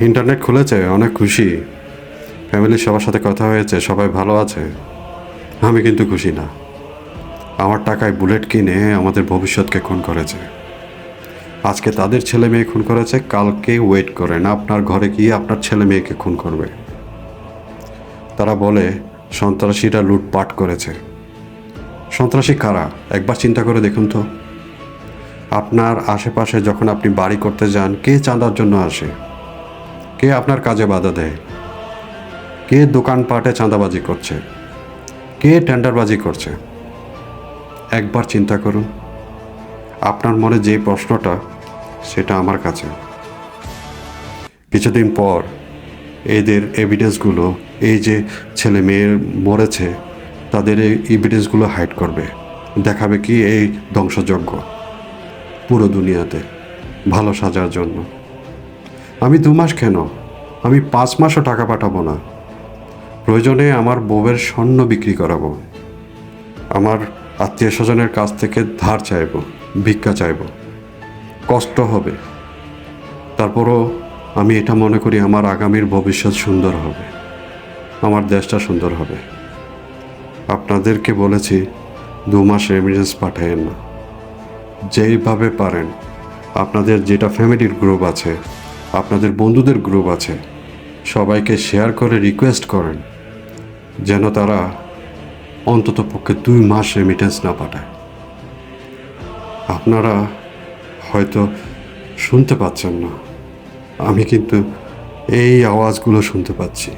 Internet খুলেছে, অনেক খুশি। ফ্যামিলির সবার সাথে কথা হয়েছে, সবাই ভালো আছে। আমি কিন্তু খুশি না। আমার টাকায় বুলেট কিনে আমাদের ভবিষ্যৎকে খুন করেছে। আজকে তাদের ছেলে মেয়ে খুন করেছে, কালকে ওয়েট করেন। আপনার ঘরে গিয়ে আপনার ছেলে মেয়েকে খুন করবে। তারা বলে, সন্ত্রাসীরা লুটপাট করেছে। সন্ত্রাসী কারা? একবার চিন্তা করে দেখুন তো। আপনার আশেপাশে যখন আপনি বাড়ি করতে যান, কে চাঁদার জন্য আসে? কে আপনার কাজে বাধা দেয়? কে দোকানপাটে চাঁদাবাজি করছে? কে টেন্ডারবাজি করছে? একবার চিন্তা করুন। আপনার মনে যে প্রশ্নটা, সেটা আমার কাছে। কিছুদিন পর এদের এভিডেন্সগুলো এই যে ছেলে মেয়ের মরেছে, তাদের এই এভিডেন্সগুলো হাইড করবে। দেখাবে কি এই ধ্বংসযজ্ঞ পুরো দুনিয়াতে, ভালো সাজার জন্য। আমি দু মাস কেন? আমি পাঁচ মাসও টাকা পাঠাবো না। প্রয়োজনে আমার বউয়ের স্বর্ণ বিক্রি করাবো। আমার আত্মীয় স্বজনের কাছ থেকে ধার চাইব, ভিক্ষা চাইব। কষ্ট হবে। তারপরও আমি এটা মনে করি আমার আগামীর ভবিষ্যৎ সুন্দর হবে। আমার দেশটা সুন্দর হবে। আপনাদেরকে বলেছি, দু মাস রেমিডেন্স পাঠায়েন না। যেইভাবে পারেন, আপনাদের যেটা ফ্যামিলির গ্রুপ আছে আপনাদের বন্ধুদের গ্রুপ আছে। সবাইকে শেয়ার করে রিকোয়েস্ট করেন, যেন তারা অন্তত পক্ষে দুই মাস রেমিটেন্স না পাঠায়। আপনারা হয়তো শুনতে পাচ্ছেন না, আমি কিন্তু এই আওয়াজগুলো শুনতে পাচ্ছি।